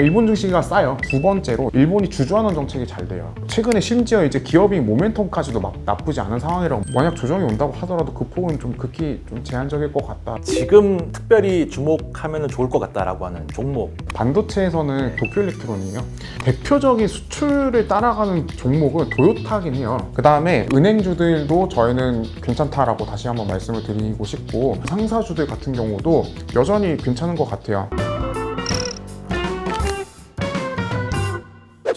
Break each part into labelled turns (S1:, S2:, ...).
S1: 일본 증시가 싸요. 두 번째로 일본이 주주환원 정책이 잘 돼요. 최근에 심지어 이제 기업인 모멘텀까지도 막 나쁘지 않은 상황이라고 만약 조정이 온다고 하더라도 그 폭은 좀 극히 좀 제한적일 것 같다.
S2: 지금 특별히 주목하면 좋을 것 같다라고 하는 종목
S1: 반도체에서는 도쿄 일렉트론이에요. 대표적인 수출을 따라가는 종목은 도요타긴 해요. 그 다음에 은행주들도 저희는 괜찮다라고 다시 한번 말씀을 드리고 싶고 상사주들 같은 경우도 여전히 괜찮은 것 같아요.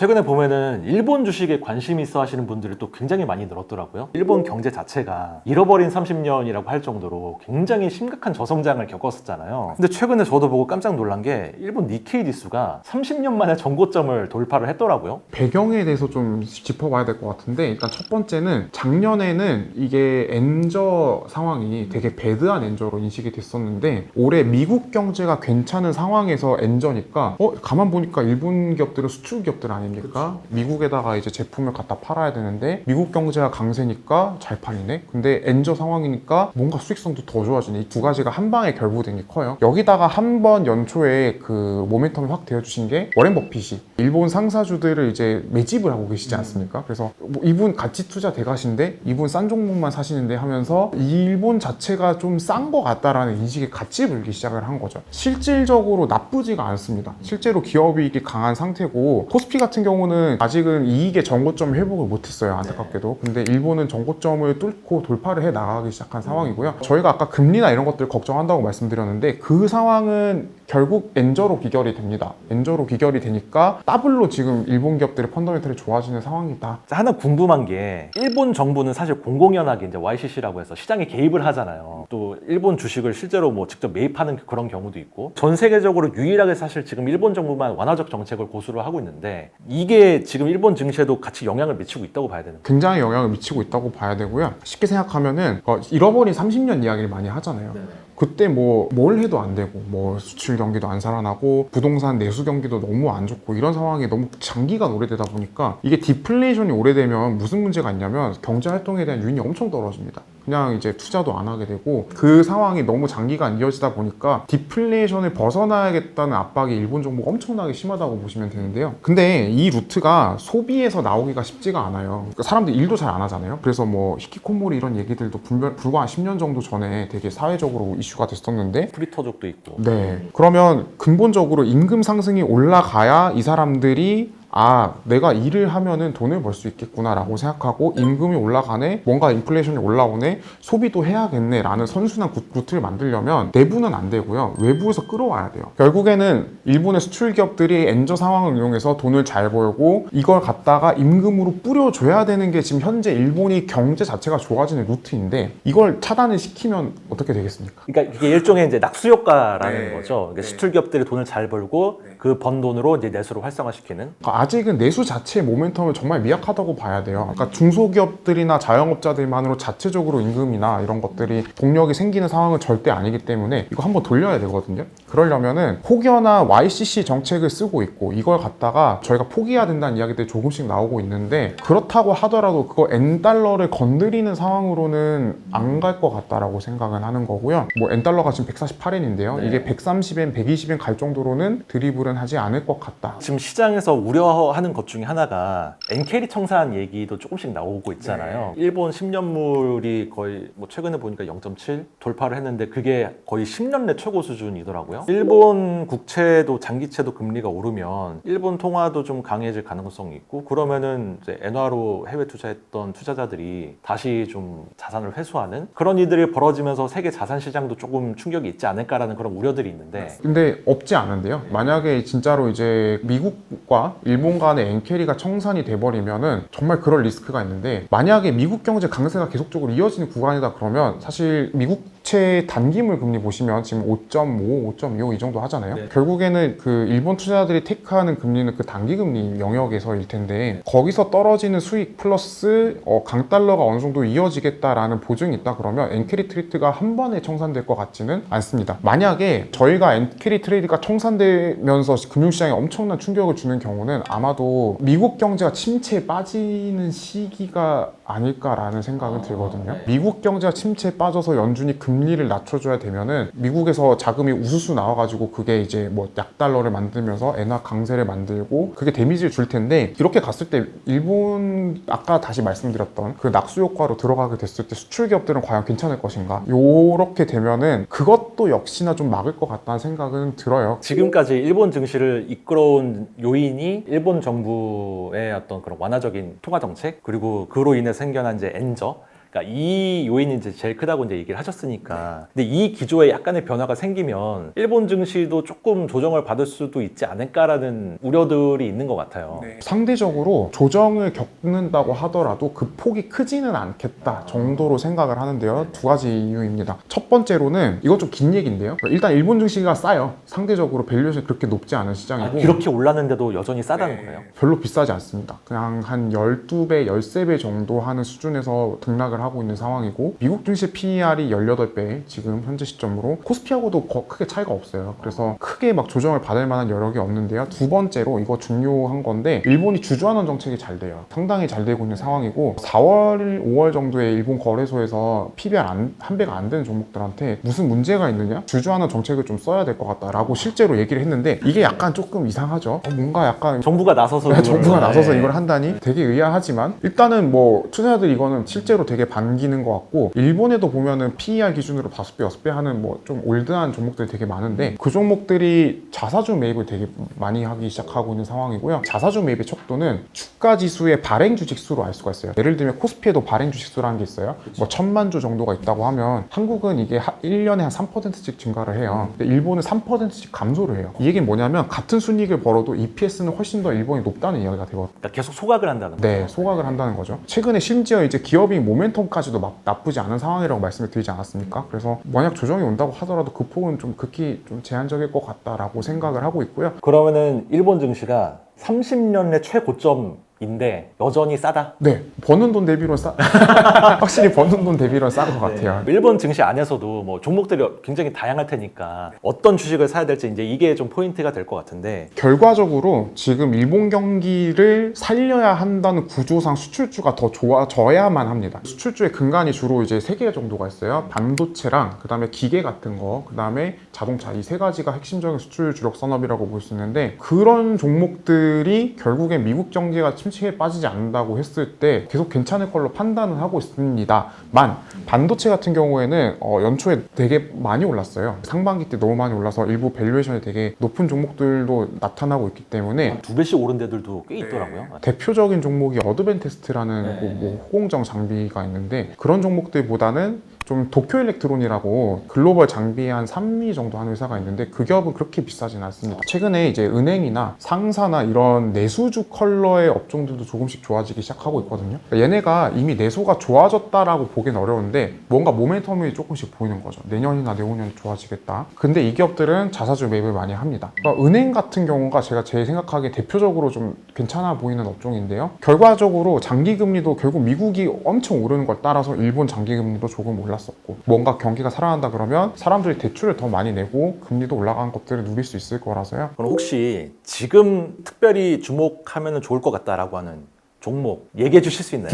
S2: 최근에 보면은 일본 주식에 관심 있어 하시는 분들이 또 굉장히 많이 늘었더라고요. 일본 경제 자체가 잃어버린 30년이라고 할 정도로 굉장히 심각한 저성장을 겪었었잖아요. 근데 최근에 저도 보고 깜짝 놀란 게 일본 니케이 지수가 30년 만에 전고점을 돌파를 했더라고요.
S1: 배경에 대해서 좀 짚어봐야 될 것 같은데 일단 첫 번째는 작년에는 이게 엔저 상황이 되게 배드한 엔저로 인식이 됐었는데 올해 미국 경제가 괜찮은 상황에서 엔저니까 어 가만 보니까 일본 기업들은 수출 기업들 아 닙니까? 미국에다가 이제 제품을 갖다 팔아야 되는데 미국 경제가 강세니까 잘 팔리네. 근데 엔저 상황이니까 뭔가 수익성도 더 좋아지네. 이 두 가지가 한 방에 결부된 게 커요. 여기다가 한 번 연초에 그 모멘텀을 확 대어주신 게 워렌 버핏이 일본 상사주들을 이제 매집을 하고 계시지 않습니까? 그래서 뭐 이분 가치 투자 대가신데 이분 싼 종목만 사시는데 하면서 이 일본 자체가 좀 싼 것 같다라는 인식이 같이 불기 시작을 한 거죠. 실질적으로 나쁘지가 않습니다. 실제로 기업이익이 강한 상태고 코스피 같은 경우는 아직은 이익의 정고점 회복을 못했어요. 안타깝게도. 근데 일본은 정고점을 뚫고 돌파를 해 나가기 시작한 상황이고요. 저희가 아까 금리나 이런 것들 걱정한다고 말씀드렸는데 그 상황은 결국 엔저로 귀결이 됩니다. 엔저로 귀결이 되니까 더블로 지금 일본 기업들의 펀더멘털이 좋아지는 상황이다.
S2: 하나 궁금한 게 일본 정부는 사실 공공연하게 이제 YCC라고 해서 시장에 개입을 하잖아요. 또 일본 주식을 실제로 뭐 직접 매입하는 그런 경우도 있고 전 세계적으로 유일하게 사실 지금 일본 정부만 완화적 정책을 고수를 하고 있는데 이게 지금 일본 증시에도 같이 영향을 미치고 있다고 봐야 되는 거예요.
S1: 굉장히 영향을 미치고 있다고 봐야 되고요. 쉽게 생각하면은 어, 잃어버린 30년 이야기를 많이 하잖아요. 그때 뭐 뭘 해도 안 되고 뭐 수출 경기도 안 살아나고 부동산 내수 경기도 너무 안 좋고 이런 상황이 너무 장기간 오래되다 보니까 이게 디플레이션이 오래되면 무슨 문제가 있냐면 경제 활동에 대한 유인이 엄청 떨어집니다. 그냥 이제 투자도 안 하게 되고 그 상황이 너무 장기간 이어지다 보니까 디플레이션을 벗어나야겠다는 압박이 일본 정부가 엄청나게 심하다고 보시면 되는데요. 근데 이 루트가 소비에서 나오기가 쉽지가 않아요. 그러니까 사람들이 일도 잘 안 하잖아요. 그래서 뭐 히키코모리 이런 얘기들도 분별, 불과 한 10년 정도 전에 되게 사회적으로 이슈가 됐었는데
S2: 프리터족도 있고
S1: 네. 그러면 근본적으로 임금 상승이 올라가야 이 사람들이 아, 내가 일을 하면은 돈을 벌 수 있겠구나라고 생각하고 임금이 올라가네, 뭔가 인플레이션이 올라오네, 소비도 해야겠네 라는 선순환 구- 루트를 만들려면 내부는 안 되고요. 외부에서 끌어와야 돼요. 결국에는 일본의 수출 기업들이 엔저 상황을 이용해서 돈을 잘 벌고 이걸 갖다가 임금으로 뿌려줘야 되는 게 지금 현재 일본이 경제 자체가 좋아지는 루트인데 이걸 차단을 시키면 어떻게 되겠습니까?
S2: 그러니까 이게 일종의 이제 낙수 효과라는
S1: 네.
S2: 거죠. 그러니까
S1: 네.
S2: 수출 기업들이 돈을 잘 벌고 그번 돈으로 이제 내수를 활성화시키는
S1: 그러니까 아직은 내수 자체의 모멘텀은 정말 미약하다고 봐야 돼요. 아까 중소기업들이나 자영업자들만으로 자체적으로 임금이나 이런 것들이 동력이 생기는 상황은 절대 아니기 때문에 이거 한번 돌려야 되거든요. 그러려면은 혹여나 YCC 정책을 쓰고 있고 이걸 갖다가 저희가 포기해야 된다는 이야기들이 조금씩 나오고 있는데 그렇다고 하더라도 그거 N 달러를 건드리는 상황으로는 안 갈 것 같다라고 생각은 하는 거고요. 뭐 N 달러가 지금 148엔인데요. 이게 130엔, 120엔 갈 정도로는 드리블은 하지 않을 것 같다.
S2: 지금 시장에서 우려 하는 것 중에 하나가 엔캐리 청산 얘기도 조금씩 나오고 있잖아요. 일본 10년물이 거의 뭐 최근에 보니까 0.7 돌파를 했는데 그게 거의 10년 내 최고 수준이더라고요. 일본 국채도 장기채도 금리가 오르면 일본 통화도 좀 강해질 가능성이 있고 그러면은 이제 엔화로 해외 투자했던 투자자들이 다시 좀 자산을 회수하는 그런 일들이 벌어지면서 세계 자산 시장도 조금 충격이 있지 않을까라는 그런 우려들이 있는데
S1: 근데 없지 않은데요. 만약에 진짜로 이제 미국과 일본 간의 엔캐리가 청산이 돼버리면은 정말 그럴 리스크가 있는데 만약에 미국 경제 강세가 계속적으로 이어지는 구간이다 그러면 사실 미국 채 단기물 금리 보시면 지금 5.5, 5.25 이 정도 하잖아요.
S2: 네.
S1: 결국에는 그 일본 투자자들이 테크하는 금리는 그 단기 금리 영역에서일 텐데 거기서 떨어지는 수익 플러스 어, 강달러가 어느 정도 이어지겠다라는 보증이 있다 그러면 엔캐리 트레이드가 한 번에 청산될 것 같지는 않습니다. 만약에 저희가 엔캐리 트레이드가 청산되면서 금융시장에 엄청난 충격을 주는 경우는 아마도 미국 경제가 침체에 빠지는 시기가 아닐까라는 생각은 들거든요. 미국 경제가 침체에 빠져서 연준이 금리 금리를 낮춰줘야 되면은 미국에서 자금이 우수수 나와가지고 그게 이제 뭐 약달러를 만들면서 엔화 강세를 만들고 그게 데미지를 줄 텐데 이렇게 갔을 때 일본 아까 다시 말씀드렸던 그 낙수 효과로 들어가게 됐을 때 수출 기업들은 과연 괜찮을 것인가? 요렇게 되면은 그것도 역시나 좀 막을 것 같다는 생각은 들어요.
S2: 지금까지 일본 증시를 이끌어온 요인이 일본 정부의 어떤 그런 완화적인 통화 정책 그리고 그로 인해 생겨난 이제 엔저 그러니까 이 요인이 이제 제일 크다고 이제 얘기를 하셨으니까 근데 이 기조에 약간의 변화가 생기면 일본 증시도 조금 조정을 받을 수도 있지 않을까라는 우려들이 있는 것 같아요.
S1: 상대적으로 조정을 겪는다고 하더라도 그 폭이 크지는 않겠다 정도로 생각을 하는데요. 두 가지 이유입니다. 첫 번째로는 이건 좀 긴 얘기인데요. 일단 일본 증시가 싸요. 상대적으로 밸류에이션이 그렇게 높지 않은
S2: 아,
S1: 시장이고
S2: 그렇게 올랐는데도 여전히 싸다는 거예요.
S1: 별로 비싸지 않습니다. 그냥 한 12배, 13배 정도 하는 수준에서 등락 을 하고 있는 상황이고 미국 증시 PER이 18배 지금 현재 시점으로 코스피하고도 거- 크게 차이가 없어요. 그래서 크게 막 조정을 받을 만한 여력이 없는데요. 두 번째로 이거 중요한 건데 일본이 주주환원 정책이 잘 돼요. 상당히 잘 되고 있는 상황이고 4월, 5월 정도에 일본 거래소에서 PBR 안, 한 배가 안 되는 종목들한테 무슨 문제가 있느냐? 주주환원 정책을 좀 써야 될 것 같다라고 실제로 얘기를 했는데 이게 약간 조금 이상하죠. 어, 뭔가 약간
S2: 정부가 나서서 그걸-
S1: 정부가 나서서
S2: 네.
S1: 이걸 한다니 되게 의아하지만 일단은 뭐 투자자들 이거는 실제로 되게 반기는 것 같고 일본에도 보면은 PER 기준으로 5배, 6배 하는 뭐 좀 올드한 종목들이 되게 많은데 그 종목들이 자사주 매입을 되게 많이 하기 시작하고 있는 상황이고요. 자사주 매입의 척도는 주가 지수의 발행 주식 수로 알 수가 있어요. 예를 들면 코스피에도 발행 주식 수라는 게 있어요. 뭐 천만 주 정도가 있다고 하면 한국은 이게 하- 1년에 한 3%씩 증가를 해요. 근데 일본은 3%씩 감소를 해요. 이 얘기는 뭐냐면 같은 순이익을 벌어도 EPS는 훨씬 더 일본이 높다는 이야기가 되거든요.
S2: 그러니까 계속 소각을 한다는
S1: 네,
S2: 거예요.
S1: 소각을 한다는 거죠. 최근에 심지어 이제 기업이 모멘텀 까지도 막 나쁘지 않은 상황이라고 말씀을 드리지 않았습니까? 그래서 만약 조정이 온다고 하더라도 그 폭은 좀 극히 좀 제한적일 것 같다라고 생각을 하고 있고요.
S2: 그러면은 일본 증시가 30년의 최고점 인데 여전히 싸다.
S1: 네, 버는 돈 대비로 싸. 확실히 버는 돈 대비로 싼것 같아요.
S2: 네. 일본 증시 안에서도 뭐 종목들이 굉장히 다양할 테니까 어떤 주식을 사야 될지 이제 이게 좀 포인트가 될 것 같은데
S1: 결과적으로 지금 일본 경기를 살려야 한다는 구조상 수출주가 더 좋아져야만 합니다. 수출주의 근간이 주로 이제 세 개 정도가 있어요. 반도체랑 그다음에 기계 같은 거, 그다음에 자동차 이 세 가지가 핵심적인 수출 주력 산업이라고 볼 수 있는데 그런 종목들이 결국엔 미국 경제가 침 체에 빠지지 않는다고 했을 때 계속 괜찮을 걸로 판단을 하고 있습니다 만 반도체 같은 경우에는 어, 연초에 되게 많이 올랐어요. 상반기 때 너무 많이 올라서 일부 밸류에이션이 되게 높은 종목들도 나타나고 있기 때문에
S2: 두 배씩 오른 데들도 꽤 있더라고요.
S1: 대표적인 종목이 어드벤테스트라는
S2: 네.
S1: 뭐, 뭐 호공정 장비가 있는데 그런 종목들보다는 좀 도쿄 일렉트론이라고 글로벌 장비 한 3위 정도 하는 회사가 있는데 그 기업은 그렇게 비싸진 않습니다. 최근에 이제 은행이나 상사나 이런 내수주 컬러의 업종들도 조금씩 좋아지기 시작하고 있거든요. 그러니까 얘네가 이미 내수가 좋아졌다라고 보긴 어려운데 뭔가 모멘텀이 조금씩 보이는 거죠. 내년이나 내후년 좋아지겠다. 근데 이 기업들은 자사주 매입을 많이 합니다. 그러니까 은행 같은 경우가 제가 제 생각하기에 대표적으로 좀 괜찮아 보이는 업종인데요. 결과적으로 장기 금리도 결국 미국이 엄청 오르는 걸 따라서 일본 장기 금리도 조금 올랐 었고 뭔가 경기가 살아난다 그러면 사람들이 대출을 더 많이 내고 금리도 올라간 것들을 누릴 수 있을 거라서요.
S2: 그럼 혹시 지금 특별히 주목하면 좋을 것 같다라고 하는 종목 얘기해 주실 수 있나요?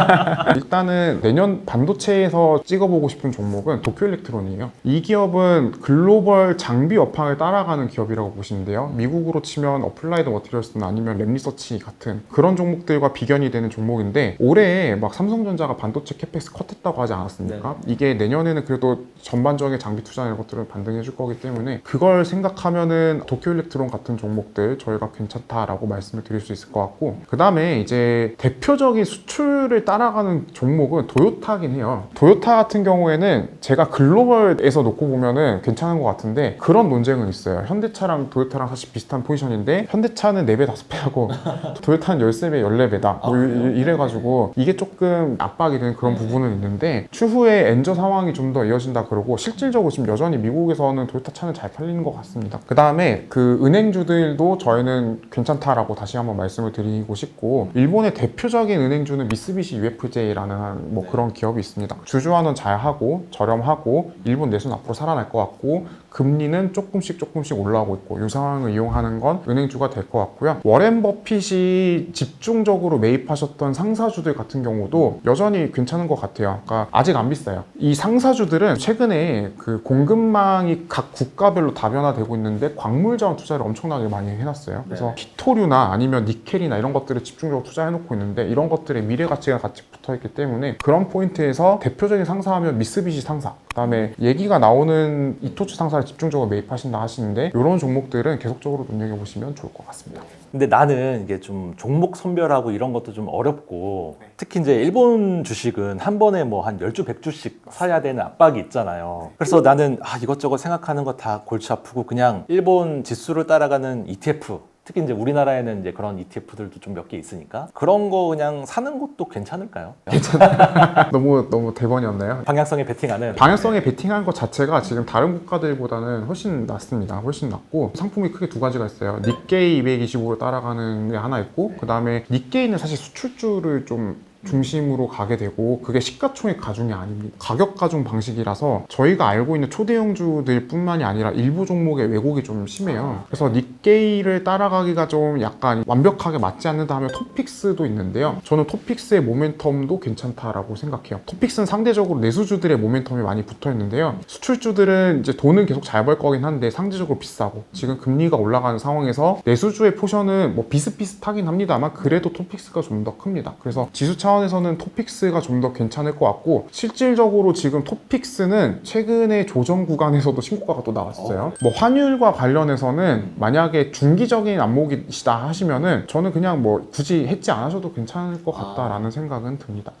S1: 일단은 내년 반도체에서 찍어보고 싶은 종목은 도쿄 일렉트론이에요. 이 기업은 글로벌 장비 업황을 따라가는 기업이라고 보시면 돼요. 미국으로 치면 어플라이드 머티리얼스나 아니면 랩리서치 같은 그런 종목들과 비견이 되는 종목인데 올해 막 삼성전자가 반도체 캐펙스 컷했다고 하지 않았습니까? 이게 내년에는 그래도 전반적인 장비 투자 이런 것들을 반등해 줄 거기 때문에 그걸 생각하면은 도쿄 일렉트론 같은 종목들 저희가 괜찮다라고 말씀을 드릴 수 있을 것 같고 그 다음에 이제 대표적인 수출을 따라가는 종목은 도요타긴 해요. 도요타 같은 경우에는 제가 글로벌에서 놓고 보면은 괜찮은 것 같은데 그런 논쟁은 있어요. 현대차랑 도요타랑 사실 비슷한 포지션인데 현대차는 4배, 5배 하고 도요타는 13배, 14배다. 뭐 이- 이래가지고 이게 조금 압박이 되는 그런 부분은 있는데 추후에 엔저 상황이 좀 더 이어진다 그러고 실질적으로 지금 여전히 미국에서는 도요타 차는 잘 팔리는 것 같습니다. 그 다음에 그 은행주들도 저희는 괜찮다라고 다시 한번 말씀을 드리고 싶고 일본 의 대표적인 은행주는 미쓰비시 UFJ라는 한뭐 그런 기업이 있습니다. 주주환원 잘 하고 저렴하고 일본 내수는 앞으로 살아날 것 같고 금리는 조금씩 조금씩 올라오고 있고 이 상황을 이용하는 건 은행주가 될 것 같고요. 워렌 버핏이 집중적으로 매입하셨던 상사주들 같은 경우도 여전히 괜찮은 것 같아요. 그러니까 아직 안 비싸요. 이 상사주들은 최근에 그 공급망이 각 국가별로 다변화되고 있는데 광물 자원 투자를 엄청나게 많이 해놨어요. 그래서
S2: 네.
S1: 피토류나 아니면 니켈이나 이런 것들을 집중적으로 투자해놓고 있는데 이런 것들의 미래 가치가 같이 붙어있기 때문에 그런 포인트에서 대표적인 상사하면 미쓰비시 상사 그다음에 얘기가 나오는 이토츠 상사를 집중적으로 매입하신다 하시는데 이런 종목들은 계속적으로 눈여겨 보시면 좋을 것 같습니다.
S2: 근데 나는 이게 좀 종목 선별하고 이런 것도 좀 어렵고 특히 이제 일본 주식은 한 번에 뭐 한 10주, 100주씩 사야 되는 압박이 있잖아요. 그래서 나는 아, 이것저것 생각하는 거 다 골치 아프고 그냥 일본 지수를 따라가는 ETF 특히 이제 우리나라에는 이제 그런 ETF들도 좀 몇 개 있으니까 그런 거 그냥 사는 것도 괜찮을까요?
S1: 너무 너무 대번이었나요?
S2: 방향성에 베팅하는
S1: 방향성에 베팅한 것 자체가 지금 다른 국가들보다는 훨씬 낫습니다. 훨씬 낫고 상품이 크게 두 가지가 있어요. 니케이 225를 따라가는 게 하나 있고 그 다음에 니케이는 사실 수출주를 좀 중심으로 가게 되고 그게 시가총액 가중이 아닙니다. 가격 가중 방식이라서 저희가 알고 있는 초대형주들 뿐만이 아니라 일부 종목의 왜곡이 좀 심해요. 그래서 니케이를 따라가기가 좀 약간 완벽하게 맞지 않는다 하면 토픽스도 있는데요. 저는 토픽스의 모멘텀도 괜찮다라고 생각해요. 토픽스는 상대적으로 내수주들의 모멘텀이 많이 붙어 있는데요. 수출주들은 이제 돈은 계속 잘 벌 거긴 한데 상대적으로 비싸고 지금 금리가 올라가는 상황에서 내수주의 포션은 뭐 비슷비슷하긴 합니다만 그래도 토픽스가 좀 더 큽니다. 그래서 지수 차원 에서는 토픽스가 좀 더 괜찮을 것 같고 실질적으로 지금 토픽스는 최근에 조정 구간에서도 신고가가 또 나왔어요. 뭐 환율과 관련해서는 만약에 중기적인 안목이시다 하시면은 저는 그냥 뭐 굳이 했지 않으셔도 괜찮을 것 같다라는 생각은 듭니다.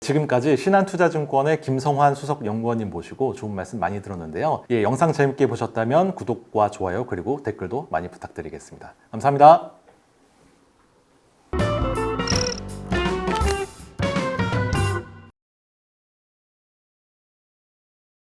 S2: 지금까지 신한투자증권의 김성환 수석 연구원님 모시고 좋은 말씀 많이 들었는데요. 예, 영상 재밌게 보셨다면 구독과 좋아요 그리고 댓글도 많이 부탁드리겠습니다. 감사합니다.